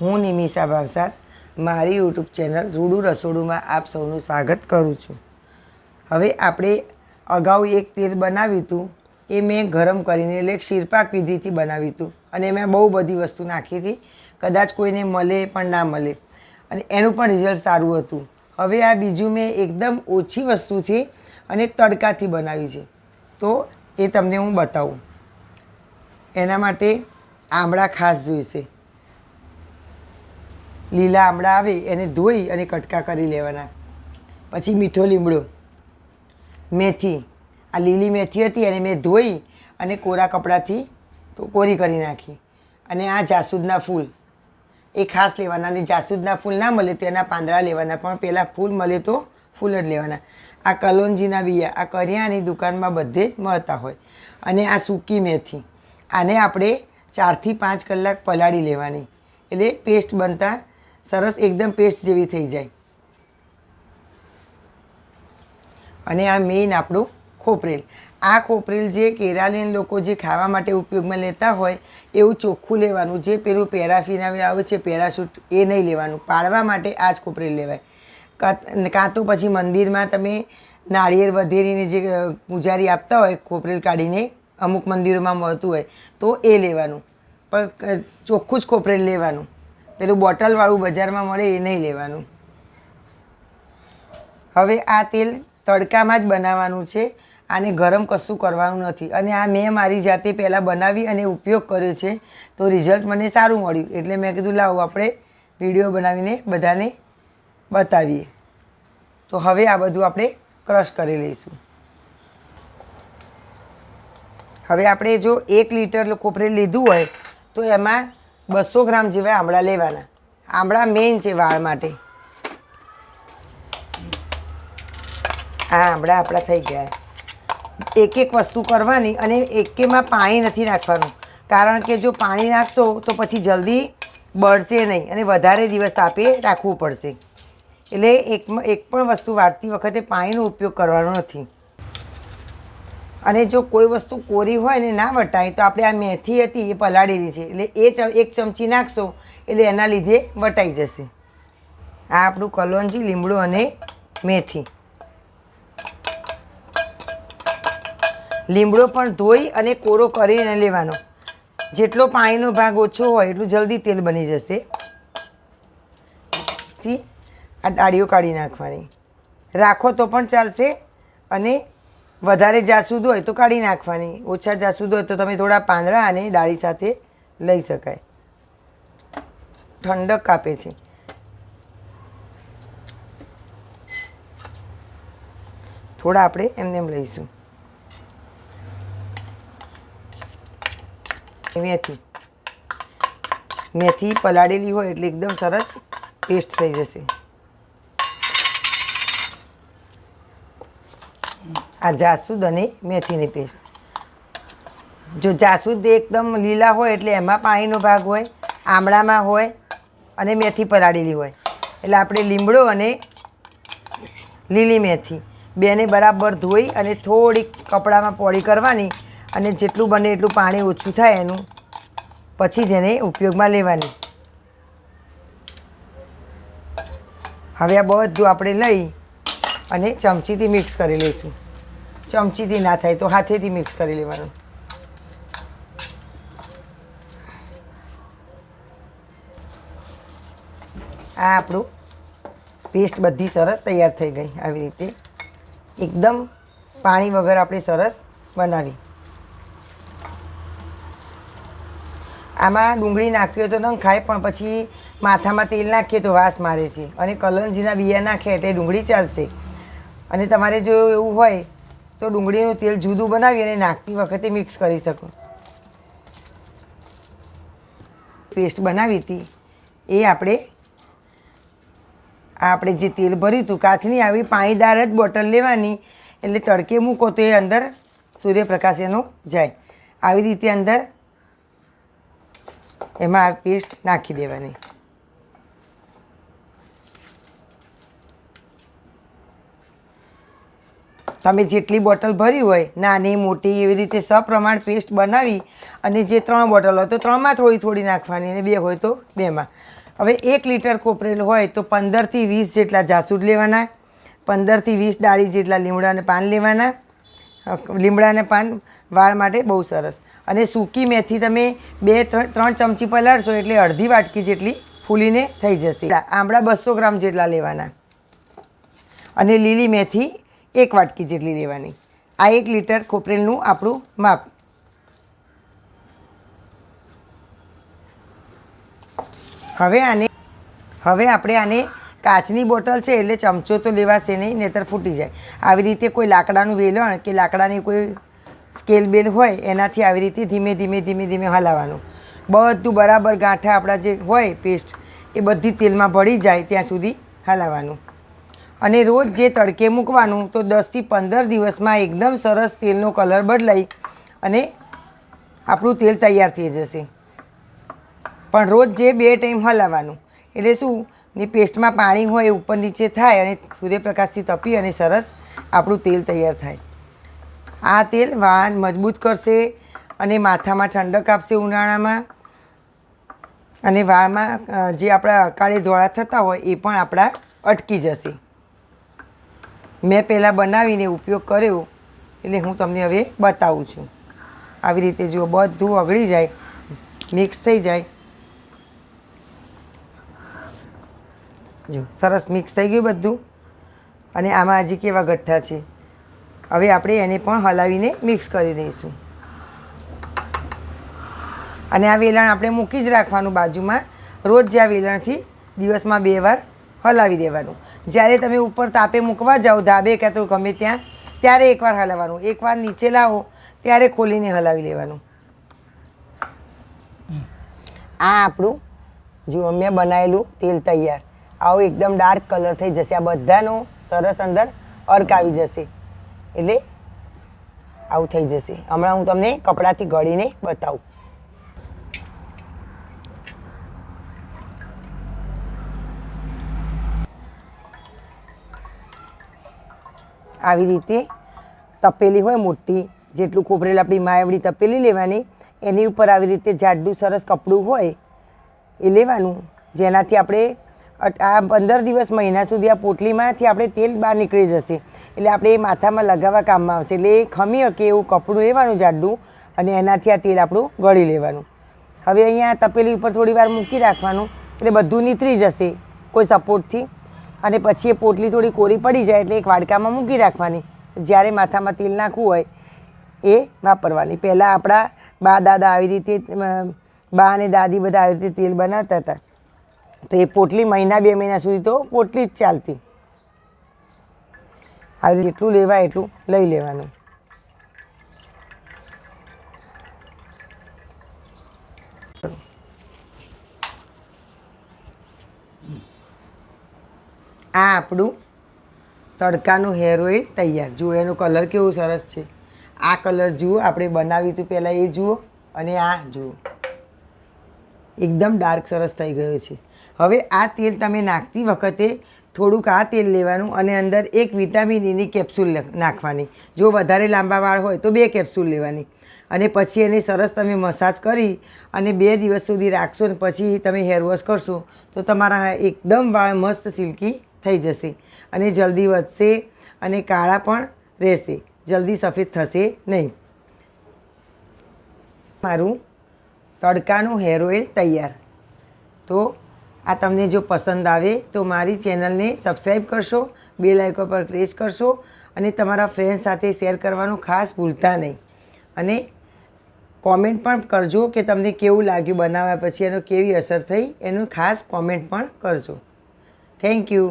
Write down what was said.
હું નિમિષા ભાવસાર, મારી YouTube channel રૂડું રસોડુંમાં આપ સૌનું સ્વાગત કરું છું. હવે આપણે અગાઉ એક તેલ બનાવ્યું હતું, એ મેં ગરમ કરીને એટલે શીરપાક વિધિથી બનાવ્યું હતું અને મેં બહુ બધી વસ્તુ નાખી હતી, કદાચ કોઈને મળે પણ ના મળે. અને એનું પણ રિઝલ્ટ સારું હતું. હવે આ બીજું મેં એકદમ ઓછી વસ્તુથી અને તડકાથી બનાવ્યું છે. તો એ તમને હું બતાવું. એના માટે આમળા ખાસ જોઈશે. લીલા આમળા આવે, એને ધોઈ અને કટકા કરી લેવાના. પછી મીઠો લીમડો, મેથી. આ લીલી મેથી હતી, એને મેં ધોઈ અને કોરા કપડાથી તો કોરી કરી નાખી. અને આ જાસૂદના ફૂલ. એ ખાસ લેવાના, અને જાસૂદના ફૂલ ના મળે તો એના પાંદડા લેવાના, પણ પહેલાં ફૂલ મળે તો ફૂલ જ લેવાના. આ કલોંજીના બિયા, આ કરિયાની દુકાનમાં બધે જ મળતા હોય. અને આ સૂકી મેથી. આને આપણે ચારથી પાંચ કલાક પલાળી લેવાની. એટલે પેસ્ટ બનતા સરસ એકદમ પેસ્ટ જેવી થઈ જાય. અને આ મેઇન આપણું ખોપરેલ. આ ખોપરેલ જે કેરાલીન લોકો જે ખાવા માટે ઉપયોગમાં લેતા હોય, એવું ચોખ્ખું લેવાનું. જે પેલું પેરાફિન આવે છે પેરાશૂટ એ નહીં લેવાનું. પાડવા માટે આ જ ખોપરેલ લેવાય. કાં કાં તો પછી મંદિરમાં તમે નાળિયેર વધેરીને જે પૂજારી આપતા હોય, ખોપરેલ કાઢીને અમુક મંદિરોમાં મળતું હોય, તો એ લેવાનું. પણ ચોખ્ખું જ ખોપરેલ લેવાનું. પેલું બોટલવાળું બજારમાં મળે એ નહીં લેવાનું. હવે આ તેલ તડકામાં જ બનાવવાનું છે. આને ગરમ કશું કરવાનું નથી. અને આ મેં મારી જાતે પહેલાં બનાવી અને ઉપયોગ કર્યો છે. તો રિઝલ્ટ મને સારું મળ્યું. એટલે મેં કીધું, લાવો આપણે વીડિયો બનાવીને બધાને બતાવીએ. તો હવે આ બધું આપણે ક્રશ કરી લઈશું. હવે આપણે જો એક લીટર કોપરે લીધું હોય, તો એમાં બસો ગ્રામ જેવા આમળા લેવાના. આમળા મેઇન છે વાળ માટે. આ આમળા આપણા થઈ ગયા. એક એક વસ્તુ કરવાની અને એકેમાં પાણી નથી નાખવાનું. કારણ કે જો પાણી નાખશો તો પછી જલ્દી બળશે નહીં અને વધારે દિવસ તાપે રાખવું પડશે. એટલે એક એક પણ વસ્તુ વાટતી વખતે પાણીનો ઉપયોગ કરવાનો નથી. અને જો કોઈ વસ્તુ કોરી હોય ને ના વટાય, તો આપણે આ મેથી હતી એ પલાળેલી છે. એટલે એ એક ચમચી નાખશો, એટલે એના લીધે વટાઈ જશે. આ આપણું કલોંજી લીમડું અને મેથી. લીમડો પણ ધોઈ અને કોરો કરીને લેવાનો. જેટલો પાણીનો ભાગ ઓછો હોય, એટલું જલ્દી તેલ બની જશે. આ ડાળીઓ કાઢી નાખવાની. રાખો તો પણ ચાલશે અને વધારે જાસૂદ હોય તો કાઢી નાખવાની. ઓછા જાસૂદ હોય તો તમે થોડા પાંદડા અને ડાળી સાથે લઈ શકાય. ઠંડક આપે છે. થોડા આપણે એમને એમ લઈશું. મેથી. મેથી પલાળેલી હોય એટલે એકદમ સરસ પેસ્ટ થઈ જશે. આ જાસૂદ અને મેથીની પેસ્ટ. જો જાસૂદ એકદમ લીલા હોય એટલે એમાં પાણીનો ભાગ હોય, આમળામાં હોય અને મેથી પલાળેલી હોય. એટલે આપણે લીમડો અને લીલી મેથી બેને બરાબર ધોઈ અને થોડીક કપડામાં પોળી કરવાની અને જેટલું બને એટલું પાણી ઓછું થાય એનું પછી તેને ઉપયોગમાં લેવાની. હવે આ બધું આપણે લઈ અને ચમચીથી મિક્સ કરી લઈશું. ચમચીથી ના થાય તો હાથેથી મિક્સ કરી લેવાનું. આ આપણું પેસ્ટ બધી સરસ તૈયાર થઈ ગઈ આવી રીતે. એકદમ પાણી વગર આપણે સરસ બનાવી. આમાં ડુંગળી નાખીએ તો ન ખાય, પણ પછી માથામાં તેલ નાખીએ તો વાસ મારે છે. અને કલંજીના બિયા નાખે એટલે ડુંગળી ચાલશે. અને તમારે જો એવું હોય તો ડુંગળીનું તેલ જુદું બનાવી અને નાખતી વખતે મિક્સ કરી શકો. પેસ્ટ બનાવી હતી. એ આપણે આપણે જે તેલ ભર્યું હતું, કાચની આવી પાણીદાર જ બોટલ લેવાની. એટલે તડકે મૂકો તો એ અંદર સૂર્યપ્રકાશ એનો જાય. આવી રીતે અંદર એમાં પેસ્ટ નાખી દેવાની. તમે જેટલી બોટલ ભરી હોય, નાની, મોટી, એવી રીતે સપ્રમાણ પેસ્ટ બનાવી અને જે ત્રણ બોટલ હોય તો ત્રણમાં થોડી થોડી નાખવાની અને બે હોય તો બેમાં. હવે એક લીટર કોપરેલ હોય તો પંદરથી વીસ જેટલા જાસૂદ લેવાના, પંદરથી વીસ ડાળી જેટલા લીમડાને પાન લેવાના. લીમડાને પાન વાળ માટે બહુ સરસ. અને સૂકી મેથી તમે બે, ત્રણ ત્રણ ચમચી પલાળશો એટલે અડધી વાટકી જેટલી ફૂલીને થઈ જશે. આંબળા બસો ગ્રામ જેટલા લેવાના. અને લીલી મેથી એક વાટકી જેટલી લેવાની આ એક લીટર ખોપરેલનું આપણું માપ. હવે આને હવે આપણે આને કાચની બોટલ છે એટલે ચમચો તો લેવાશે નહીં, નહીતર ફૂટી જાય. આવી રીતે કોઈ લાકડાનું વેલણ કે લાકડાની કોઈ સ્કેલ બેલ હોય, એનાથી આવી રીતે ધીમે ધીમે ધીમે ધીમે હલાવવાનું. બધું બરાબર ગાંઠા આપણા જે હોય, પેસ્ટ, એ બધી તેલમાં ભળી જાય ત્યાં સુધી હલાવવાનું. અને રોજ જે તડકે મૂકવાનું તો દસથી પંદર દિવસમાં એકદમ સરસ તેલનો કલર બદલાઈ અને આપણું તેલ તૈયાર થઈ જશે. પણ રોજ જે બે ટાઈમ હલાવવાનું, એટલે શું? ને પેસ્ટમાં પાણી હોય ઉપર નીચે થાય અને સૂર્યપ્રકાશથી તપી અને સરસ આપણું તેલ તૈયાર થાય. આ તેલ વાળ મજબૂત કરશે અને માથામાં ઠંડક આપશે ઉનાળામાં. અને વાળમાં જે આપણા અકાળે ધોળા થતા હોય એ પણ આપણા અટકી જશે. મેં પહેલાં બનાવીને ઉપયોગ કર્યો, એટલે હું તમને હવે બતાવું છું. આવી રીતે જુઓ બધું ઓગળી જાય, મિક્સ થઈ જાય. જો, સરસ મિક્સ થઈ ગયું બધું. અને આમાં હજી કેવા ગઠ્ઠા છે? હવે આપણે એને પણ હલાવીને મિક્સ કરી દઈશું. અને આ વેલણ આપણે મૂકી જ રાખવાનું બાજુમાં. રોજ જે આ વેલણથી દિવસમાં બે વાર હલાવી દેવાનું. જ્યારે તમે ઉપર તાપે મૂકવા જાઓ, ધાબે કાં તો ગમે ત્યાં, ત્યારે એકવાર હલાવવાનું. એકવાર નીચે લાવો, ત્યારે ખોલીને હલાવી લેવાનું. આ આપણું, જો મેં બનાવેલું તેલ તૈયાર. આવું એકદમ ડાર્ક કલર થઈ જશે. આ બધાનો સરસ અંદર અર્ક આવી જશે. એટલે આવું થઈ જશે. હમણાં હું તમને કપડાથી ગળીને બતાવું. આવી રીતે તપેલી હોય મોટી, જેટલું કોપરેલ આપણી માયાવડી તપેલી લેવાની, એની ઉપર આવી રીતે જાડું સરસ કપડું હોય એ લેવાનું. જેનાથી આપણે આ પંદર દિવસ મહિના સુધી આ પોટલીમાંથી આપણે તેલ બહાર નીકળી જશે. એટલે આપણે એ માથામાં લગાવવા કામમાં આવશે. એટલે એ ખમી શકે એવું કપડું લેવાનું જાડું અને એનાથી આ તેલ આપણું ગળી લેવાનું. હવે અહીંયા તપેલી ઉપર થોડી વાર મૂકી રાખવાનું. એટલે બધું નીતરી જશે કોઈ સપોર્ટથી અને પછી એ પોટલી થોડી કોરી પડી જાય એટલે એક વાડકામાં મૂકી રાખવાની. જ્યારે માથામાં તેલ નાખવું હોય, એ વાપરવાની. પહેલાં આપણા બા દાદા આવી રીતે બા અને દાદી બધા આવી રીતે તેલ બનાવતા હતા. તો એ પોટલી મહિના બે મહિના સુધી તો પોટલી જ ચાલતી. આવી રીતે જેટલું લેવાય, એટલું લઈ લેવાનું. આ આપણું તડકાનું હેર ઓઇલ તૈયાર. જુઓ, એનો કલર કેવો સરસ છે. આ કલર જુઓ, આપણે બનાવ્યું હતું પહેલાં, એ જુઓ અને આ જુઓ. એકદમ ડાર્ક સરસ થઈ ગયો છે. હવે આ તેલ તમે નાખતી વખતે થોડુંક આ તેલ લેવાનું અને અંદર એક વિટામિન એની કેપ્સ્યુલ નાખવાની. જો વધારે લાંબા વાળ હોય તો બે કેપ્સ્યુલ લેવાની. અને પછી એને સરસ તમે મસાજ કરી અને બે દિવસ સુધી રાખશો ને પછી તમે હેર વોશ કરશો તો તમારા એકદમ વાળ મસ્ત સિલ્કી થઈ જશે અને જલ્દી વધશે અને કાળા પણ રહેશે. જલ્દી સફેદ થશે નહીં. મારું તડકાનું હેર ઓઇલ તૈયાર. તો આ તમને જો પસંદ આવે તો મારી ચેનલને સબસ્ક્રાઈબ કરશો, બે આઇકોન પર પ્રેસ કરશો અને તમારા ફ્રેન્ડ સાથે શેર કરવાનું ખાસ ભૂલતા નહીં. અને કોમેન્ટ પણ કરજો કે તમને કેવું લાગ્યું બનાવ્યા પછી એનો કેવી અસર થઈ એનું ખાસ કોમેન્ટ પણ કરજો. Thank you.